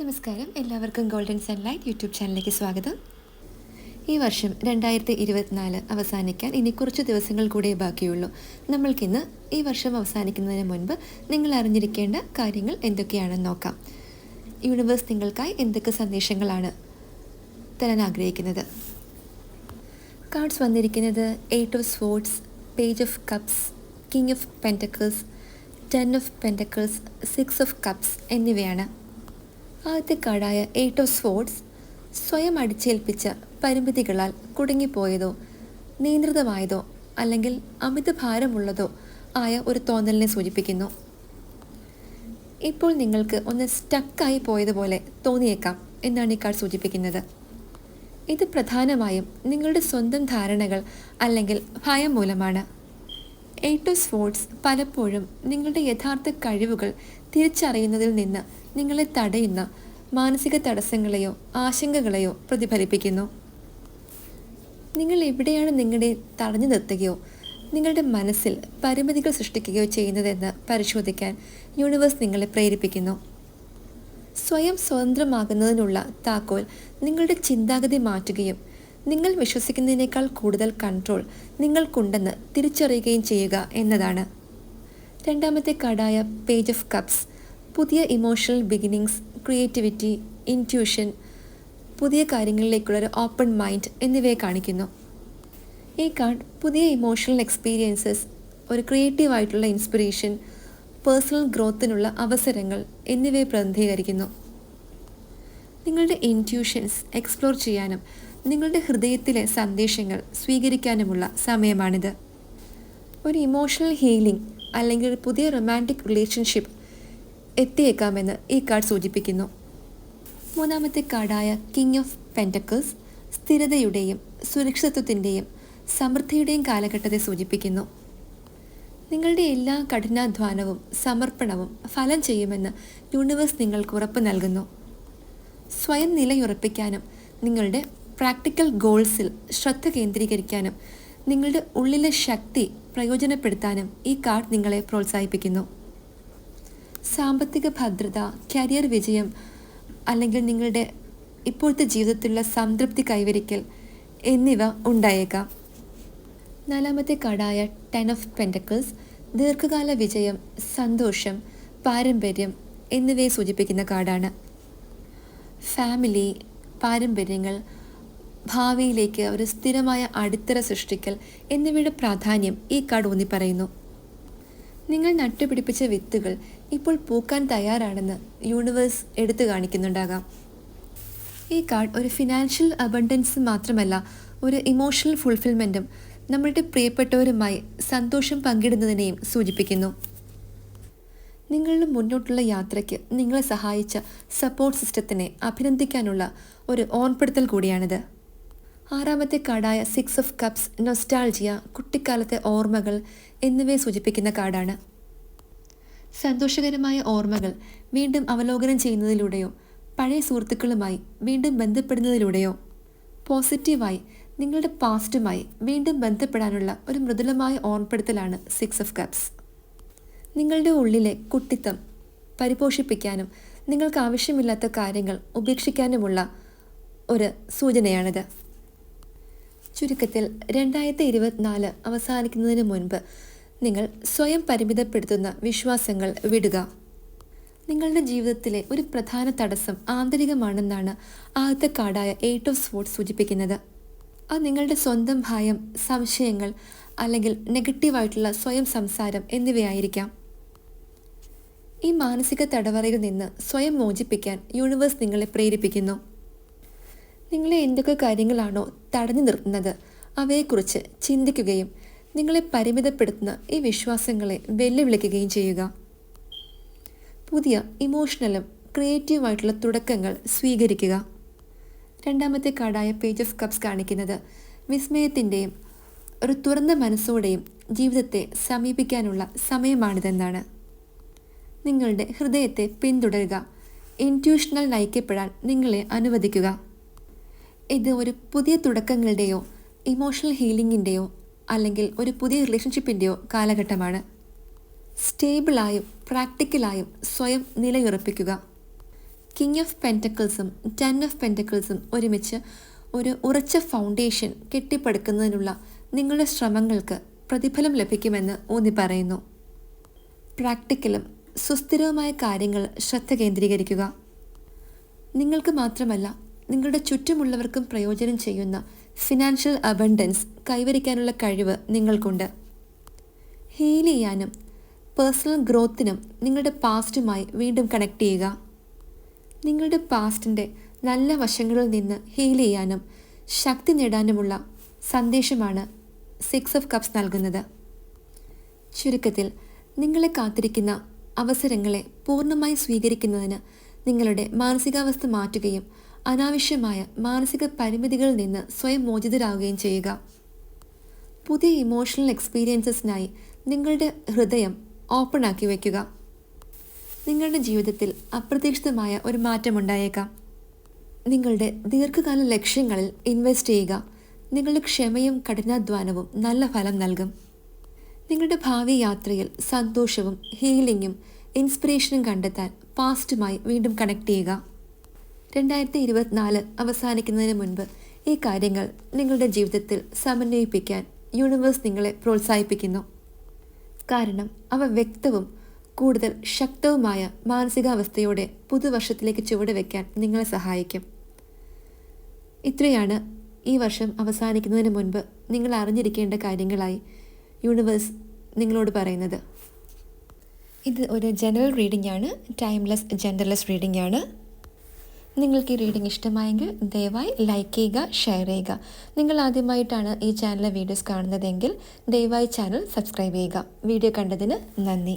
നമസ്കാരം. എല്ലാവർക്കും golden sunlight YouTube ചാനലിലേക്ക് സ്വാഗതം. ഈ വർഷം രണ്ടായിരത്തി ഇരുപത്തിനാല് അവസാനിക്കാൻ ഇനി കുറച്ച് ദിവസങ്ങൾ കൂടെ ബാക്കിയുള്ളൂ. നമ്മൾക്കിന്ന് ഈ വർഷം അവസാനിക്കുന്നതിന് മുൻപ് നിങ്ങൾ അറിഞ്ഞിരിക്കേണ്ട കാര്യങ്ങൾ എന്തൊക്കെയാണെന്ന് നോക്കാം. യൂണിവേഴ്സ് നിങ്ങൾക്കായി എന്തൊക്കെ സന്ദേശങ്ങളാണ് തരാൻ ആഗ്രഹിക്കുന്നത്? കാർഡ്സ് വന്നിരിക്കുന്നത് eight of swords page of cups king of pentacles ten of pentacles six of cups എന്നിവയാണ്. ആദ്യത്തെ കാർഡായ എയ്റ്റ് ഓഫ് സ്പോർട്സ് സ്വയം അടിച്ചേൽപ്പിച്ച പരിമിതികളാൽ കുടുങ്ങിപ്പോയതോ നിയന്ത്രിതമായതോ അല്ലെങ്കിൽ അമിത ഭാരമുള്ളതോ ആയ ഒരു തോന്നലിനെ സൂചിപ്പിക്കുന്നു. ഇപ്പോൾ നിങ്ങൾക്ക് ഒന്ന് സ്റ്റക്കായി പോയതുപോലെ തോന്നിയേക്കാം എന്നാണ് ഈ കാർഡ് സൂചിപ്പിക്കുന്നത്. ഇത് പ്രധാനമായും നിങ്ങളുടെ സ്വന്തം ധാരണകൾ അല്ലെങ്കിൽ ഭയം മൂലമാണ്. എയ്റ്റ് ഓഫ് സ്പോർട്സ് പലപ്പോഴും നിങ്ങളുടെ യഥാർത്ഥ കഴിവുകൾ തിരിച്ചറിയുന്നതിൽ നിന്ന് നിങ്ങളെ തടയുന്ന മാനസിക തടസ്സങ്ങളെയോ ആശങ്കകളെയോ പ്രതിഫലിപ്പിക്കുന്നു. നിങ്ങൾ എവിടെയാണ് നിങ്ങളെ തടഞ്ഞു നിർത്തുകയോ നിങ്ങളുടെ മനസ്സിൽ പരിമിതികൾ സൃഷ്ടിക്കുകയോ ചെയ്യുന്നതെന്ന് പരിശോധിക്കാൻ യൂണിവേഴ്സ് നിങ്ങളെ പ്രേരിപ്പിക്കുന്നു. സ്വയം സ്വതന്ത്രമാകുന്നതിനുള്ള താക്കോൽ നിങ്ങളുടെ ചിന്താഗതി മാറ്റുകയും നിങ്ങൾ വിശ്വസിക്കുന്നതിനേക്കാൾ കൂടുതൽ കൺട്രോൾ നിങ്ങൾക്കുണ്ടെന്ന് തിരിച്ചറിയുകയും ചെയ്യുക എന്നതാണ്. രണ്ടാമത്തെ കാർഡായ പേജ് ഓഫ് കപ്സ് പുതിയ ഇമോഷണൽ ബിഗിനിങ്സ് ക്രിയേറ്റിവിറ്റി ഇന്റ്യൂഷൻ പുതിയ കാര്യങ്ങളിലേക്കുള്ള ഒരു ഓപ്പൺ മൈൻഡ് എന്നിവയെ കാണിക്കുന്നു. ഈ കാർഡ് പുതിയ ഇമോഷണൽ എക്സ്പീരിയൻസസ് ഒരു ക്രിയേറ്റീവായിട്ടുള്ള ഇൻസ്പിറേഷൻ പേഴ്സണൽ ഗ്രോത്തിനുള്ള അവസരങ്ങൾ എന്നിവയെ പ്രതിനിധീകരിക്കുന്നു. നിങ്ങളുടെ ഇന്റ്യൂഷൻസ് എക്സ്പ്ലോർ ചെയ്യാനും നിങ്ങളുടെ ഹൃദയത്തിലെ സന്ദേശങ്ങൾ സ്വീകരിക്കാനുമുള്ള സമയമാണിത്. ഒരു ഇമോഷണൽ ഹീലിംഗ് അല്ലെങ്കിൽ ഒരു പുതിയ റൊമാന്റിക് റിലേഷൻഷിപ്പ് എത്തിയേക്കാമെന്ന് ഈ കാർഡ് സൂചിപ്പിക്കുന്നു. മൂന്നാമത്തെ കാർഡായ കിങ് ഓഫ് പെന്റക്കിൾസ് സ്ഥിരതയുടെയും സുരക്ഷിതത്വത്തിന്റെയും സമൃദ്ധിയുടെയും കാലഘട്ടത്തെ സൂചിപ്പിക്കുന്നു. നിങ്ങളുടെ എല്ലാ കഠിനാധ്വാനവും സമർപ്പണവും ഫലം ചെയ്യുമെന്ന് യൂണിവേഴ്സ് നിങ്ങൾക്ക് ഉറപ്പ് നൽകുന്നു. സ്വയം നിലയുറപ്പിക്കാനും നിങ്ങളുടെ പ്രാക്ടിക്കൽ ഗോൾസിൽ ശ്രദ്ധ കേന്ദ്രീകരിക്കാനും നിങ്ങളുടെ ഉള്ളിലെ ശക്തി പ്രയോജനപ്പെടുത്താനും ഈ കാർഡ് നിങ്ങളെ പ്രോത്സാഹിപ്പിക്കുന്നു. സാമ്പത്തിക ഭദ്രത കരിയർ വിജയം അല്ലെങ്കിൽ നിങ്ങളുടെ ഇപ്പോഴത്തെ ജീവിതത്തിലുള്ള സംതൃപ്തി കൈവരിക്കൽ എന്നിവ ഉണ്ടായേക്കാം. നാലാമത്തെ കാർഡായ ടെൻ ഓഫ് പെന്റക്കിൾസ് ദീർഘകാല വിജയം സന്തോഷം പാരമ്പര്യം എന്നിവയെ സൂചിപ്പിക്കുന്ന കാർഡാണ്. ഫാമിലി പാരമ്പര്യങ്ങൾ ഭാവിയിലേക്ക് ഒരു സ്ഥിരമായ അടിത്തറ സൃഷ്ടിക്കൽ എന്നിവയുടെ പ്രാധാന്യം ഈ കാർഡ് ഊന്നി പറയുന്നു നിങ്ങൾ നട്ടുപിടിപ്പിച്ച വിത്തുകൾ ഇപ്പോൾ പൂക്കാൻ തയ്യാറാണെന്ന് യൂണിവേഴ്സ് എടുത്തു കാണിക്കുന്നുണ്ടാകാം. ഈ കാർഡ് ഒരു ഫിനാൻഷ്യൽ അബണ്ടൻസ് മാത്രമല്ല ഒരു ഇമോഷണൽ ഫുൾഫിൽമെന്റും നമ്മളുടെ പ്രിയപ്പെട്ടവരുമായി സന്തോഷം പങ്കിടുന്നതിനെയും സൂചിപ്പിക്കുന്നു. നിങ്ങളുടെ മുന്നോട്ടുള്ള യാത്രയ്ക്ക് നിങ്ങളെ സഹായിച്ച സപ്പോർട്ട് സിസ്റ്റത്തിനെ അഭിനന്ദിക്കാനുള്ള ഒരു ഓർപ്പെടുത്തൽ കൂടിയാണിത്. ആറാമത്തെ കാർഡായ സിക്സ് ഓഫ് കപ്സ് നൊസ്റ്റാൾജിയ കുട്ടിക്കാലത്തെ ഓർമ്മകൾ എന്നിവയെ സൂചിപ്പിക്കുന്ന കാർഡാണ്. സന്തോഷകരമായ ഓർമ്മകൾ വീണ്ടും അവലോകനം ചെയ്യുന്നതിലൂടെയോ പഴയ സുഹൃത്തുക്കളുമായി വീണ്ടും ബന്ധപ്പെടുന്നതിലൂടെയോ. പോസിറ്റീവായി നിങ്ങളുടെ പാസ്റ്റുമായി വീണ്ടും ബന്ധപ്പെടാനുള്ള ഒരു മൃദുലമായ ഓർമ്മപ്പെടുത്തലാണ് സിക്സ് ഓഫ് കപ്സ് നിങ്ങളുടെ ഉള്ളിലെ കുട്ടിത്തം പരിപോഷിപ്പിക്കാനും നിങ്ങൾക്ക് ആവശ്യമില്ലാത്ത കാര്യങ്ങൾ ഉപേക്ഷിക്കാനുമുള്ള ഒരു സൂചനയാണിത്. ചുരുക്കത്തിൽ രണ്ടായിരത്തി ഇരുപത്തിനാല് അവസാനിക്കുന്നതിന് മുൻപ് നിങ്ങൾ സ്വയം പരിമിതപ്പെടുത്തുന്ന വിശ്വാസങ്ങൾ വിടുക. നിങ്ങളുടെ ജീവിതത്തിലെ ഒരു പ്രധാന തടസ്സം ആന്തരികമാണെന്നാണ് ആദ്യത്തെ കാർഡായ എയ്റ്റ് ഓഫ് സ്പോർട്സ് സൂചിപ്പിക്കുന്നത്. അത് നിങ്ങളുടെ സ്വന്തം ഭയം സംശയങ്ങൾ അല്ലെങ്കിൽ നെഗറ്റീവായിട്ടുള്ള സ്വയം സംസാരം എന്നിവയായിരിക്കാം. ഈ മാനസിക തടവറയിൽ നിന്ന് സ്വയം മോചിപ്പിക്കാൻ യൂണിവേഴ്സ് നിങ്ങളെ പ്രേരിപ്പിക്കുന്നു. നിങ്ങളെ എന്തൊക്കെ കാര്യങ്ങളാണോ തടഞ്ഞു നിർത്തുന്നത് അവയെക്കുറിച്ച് ചിന്തിക്കുകയും നിങ്ങളെ പരിമിതപ്പെടുത്തുന്ന ഈ വിശ്വാസങ്ങളെ വെല്ലുവിളിക്കുകയും ചെയ്യുക. പുതിയ ഇമോഷണലും ക്രിയേറ്റീവായിട്ടുള്ള തുടക്കങ്ങൾ സ്വീകരിക്കുക. രണ്ടാമത്തെ കാർഡായ പേജ് ഓഫ് കപ്സ് കാണിക്കുന്നത് വിസ്മയത്തിന്റെയും ഒരു തുറന്ന മനസ്സോടെയും ജീവിതത്തെ സമീപിക്കാനുള്ള സമയമാണിതെന്നാണ്. നിങ്ങളുടെ ഹൃദയത്തെ പിന്തുടരുക. ഇന്റ്യൂഷണൽ നയിക്കപ്പെടാൻ നിങ്ങളെ അനുവദിക്കുക. ഇത് ഒരു പുതിയ തുടക്കങ്ങളുടെയോ ഇമോഷണൽ ഹീലിംഗിന്റെയോ അല്ലെങ്കിൽ ഒരു പുതിയ റിലേഷൻഷിപ്പിന്റെയോ കാലഘട്ടമാണ്. സ്റ്റേബിളായും പ്രാക്ടിക്കലായും സ്വയം നിലയുറപ്പിക്കുക. കിങ് ഓഫ് പെന്റക്കിൾസും ടെൻ ഓഫ് പെന്റക്കിൾസും ഒരുമിച്ച് ഒരു ഉറച്ച ഫൗണ്ടേഷൻ കെട്ടിപ്പടുക്കുന്നതിനുള്ള നിങ്ങളുടെ ശ്രമങ്ങൾക്ക് പ്രതിഫലം ലഭിക്കുമെന്ന് ഊന്നി പറയുന്നു. പ്രാക്ടിക്കലും സുസ്ഥിരവുമായ കാര്യങ്ങൾ ശ്രദ്ധ കേന്ദ്രീകരിക്കുക. നിങ്ങൾക്ക് മാത്രമല്ല നിങ്ങളുടെ ചുറ്റുമുള്ളവർക്കും പ്രയോജനം ചെയ്യുന്ന ഫിനാൻഷ്യൽ അബണ്ടൻസ് കൈവരിക്കാനുള്ള കഴിവ് നിങ്ങൾക്കുണ്ട്. ഹീൽ ചെയ്യാനും പേഴ്സണൽ ഗ്രോത്തിനും നിങ്ങളുടെ പാസ്റ്റുമായി വീണ്ടും കണക്ട് ചെയ്യുക. നിങ്ങളുടെ പാസ്റ്റിന്റെ നല്ല വശങ്ങളിൽ നിന്ന് ഹീൽ ചെയ്യാനും ശക്തി നേടാനുമുള്ള സന്ദേശമാണ് സിക്സ് ഓഫ് കപ്സ് നൽകുന്നത്. ചുരുക്കത്തിൽ നിങ്ങളെ കാത്തിരിക്കുന്ന അവസരങ്ങളെ പൂർണമായി സ്വീകരിക്കുന്നതിന് നിങ്ങളുടെ മാനസികാവസ്ഥ മാറ്റുകയും അനാവശ്യമായ മാനസിക പരിമിതികളിൽ നിന്ന് സ്വയം മോചിതരാകുകയും ചെയ്യുക. പുതിയ ഇമോഷണൽ എക്സ്പീരിയൻസസിനായി നിങ്ങളുടെ ഹൃദയം ഓപ്പൺ ആക്കി വയ്ക്കുക. നിങ്ങളുടെ ജീവിതത്തിൽ അപ്രതീക്ഷിതമായ ഒരു മാറ്റമുണ്ടായേക്കാം നിങ്ങളുടെ ദീർഘകാല ലക്ഷ്യങ്ങളിൽ ഇൻവെസ്റ്റ് ചെയ്യുക. നിങ്ങളുടെ ക്ഷമയും കഠിനാധ്വാനവും നല്ല ഫലം നൽകും. നിങ്ങളുടെ ഭാവി യാത്രയിൽ സന്തോഷവും ഹീലിംഗും ഇൻസ്പിറേഷനും കണ്ടെത്താൻ പാസ്റ്റുമായി വീണ്ടും കണക്ട് ചെയ്യുക. രണ്ടായിരത്തി ഇരുപത്തിനാല് അവസാനിക്കുന്നതിന് മുൻപ് ഈ കാര്യങ്ങൾ നിങ്ങളുടെ ജീവിതത്തിൽ സമന്വയിപ്പിക്കാൻ യൂണിവേഴ്സ് നിങ്ങളെ പ്രോത്സാഹിപ്പിക്കുന്നു. കാരണം അവ വ്യക്തവും കൂടുതൽ ശക്തവുമായ മാനസികാവസ്ഥയോടെ പുതുവർഷത്തിലേക്ക് ചുവട് വയ്ക്കാൻ നിങ്ങളെ സഹായിക്കും. ഇത്രയാണ് ഈ വർഷം അവസാനിക്കുന്നതിന് മുൻപ് നിങ്ങൾ അറിഞ്ഞിരിക്കേണ്ട കാര്യങ്ങളായി യൂണിവേഴ്സ് നിങ്ങളോട് പറയുന്നത്. ഇത് ഒരു ജനറൽ റീഡിംഗ് ആണ്. ടൈംലെസ് ജെൻഡർലെസ് റീഡിംഗ് ആണ്. നിങ്ങൾക്ക് ഈ റീഡിംഗ് ഇഷ്ടമായെങ്കിൽ ദയവായി ലൈക്ക് ചെയ്യുക ഷെയർ ചെയ്യുക. നിങ്ങൾ ആദ്യമായിട്ടാണ് ഈ ചാനലിലെ വീഡിയോസ് കാണുന്നതെങ്കിൽ ദയവായി ചാനൽ സബ്സ്ക്രൈബ് ചെയ്യുക. വീഡിയോ കണ്ടതിന് നന്ദി.